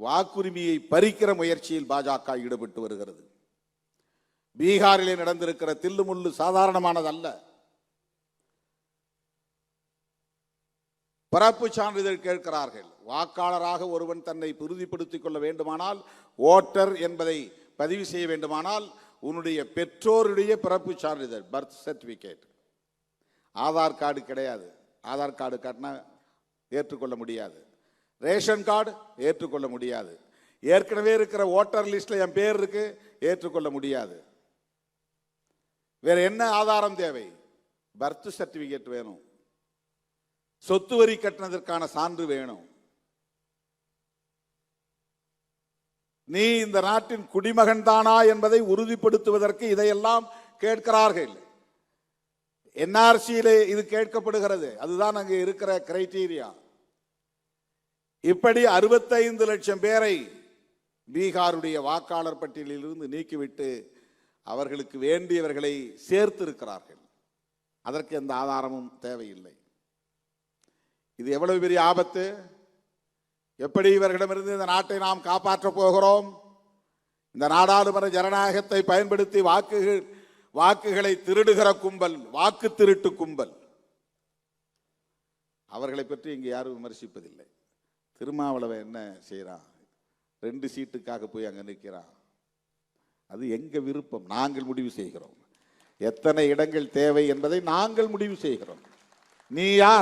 வாக்குரிமையை பறிக்கிற முயற்சியில் பாஜக ஈடுபட்டு வருகிறது. பீகாரிலே நடந்திருக்கிற தில்லுமுள்ளு சாதாரணமானதல்ல. பிறப்பு சான்றிதழ் கேட்கிறார்கள். வாக்காளராக ஒருவன் தன்னை உறுதிப்படுத்திக் கொள்ள வேண்டுமானால் ஓட்டர் என்பதை பதிவு செய்ய வேண்டுமானால் உன்னுடைய பெற்றோருடைய பிறப்பு சான்றிதழ் பர்த் சர்டிபிகேட் ஆதார் கார்டு கிடையாது. ஆதார் கார்டு காட்டினா ஏற்றுக்கொள்ள முடியாது. ரேஷன் கார்டு ஏற்றுக்கொள்ள முடியாது. ஏற்கனவே இருக்கிற ஓட்டர் லிஸ்ட்டில் என் பேர் இருக்கு ஏற்றுக்கொள்ள முடியாது. வேற என்ன ஆதாரம் தேவை? பர்த் சர்டிபிகேட் வேணும். சொத்து வரி கட்டினதற்கான சான்று வேணும். நீ இந்த நாட்டின் குடிமகன் தானா என்பதை உறுதிப்படுத்துவதற்கு இதையெல்லாம் கேட்கிறார்கள். என்ஆர்சியிலே இது கேட்கப்படுகிறது. அதுதான் அங்கே இருக்கிற கிரைட்டீரியா. இப்படி அறுபத்தைந்து லட்சம் பேரை பீகாருடைய வாக்காளர் பட்டியலிலிருந்து நீக்கிவிட்டு அவர்களுக்கு வேண்டியவர்களை சேர்த்திருக்கிறார்கள். அதற்கு எந்த ஆதாரமும் தேவையில்லை. இது எவ்வளவு பெரிய ஆபத்து? எப்படி இவர்களிடமிருந்து இந்த நாட்டை நாம் காப்பாற்றப் போகிறோம்? இந்த நாடாளுமன்ற ஜனநாயகத்தை பயன்படுத்தி வாக்குகள் வாக்குகளை திருடுகிற கும்பல் வாக்கு திருட்டு கும்பல். அவர்களை பற்றி இங்கு யாரும் விமர்சிப்பதில்லை. திருமாவளவன் என்ன செய்கிறான் ரெண்டு சீட்டுக்காக போய் அங்கே நிற்கிறான். அது எங்க விருப்பம்? நாங்கள் முடிவு செய்கிறோம். எத்தனை இடங்கள் தேவை என்பதை நாங்கள் முடிவு செய்கிறோம். நீ யார்?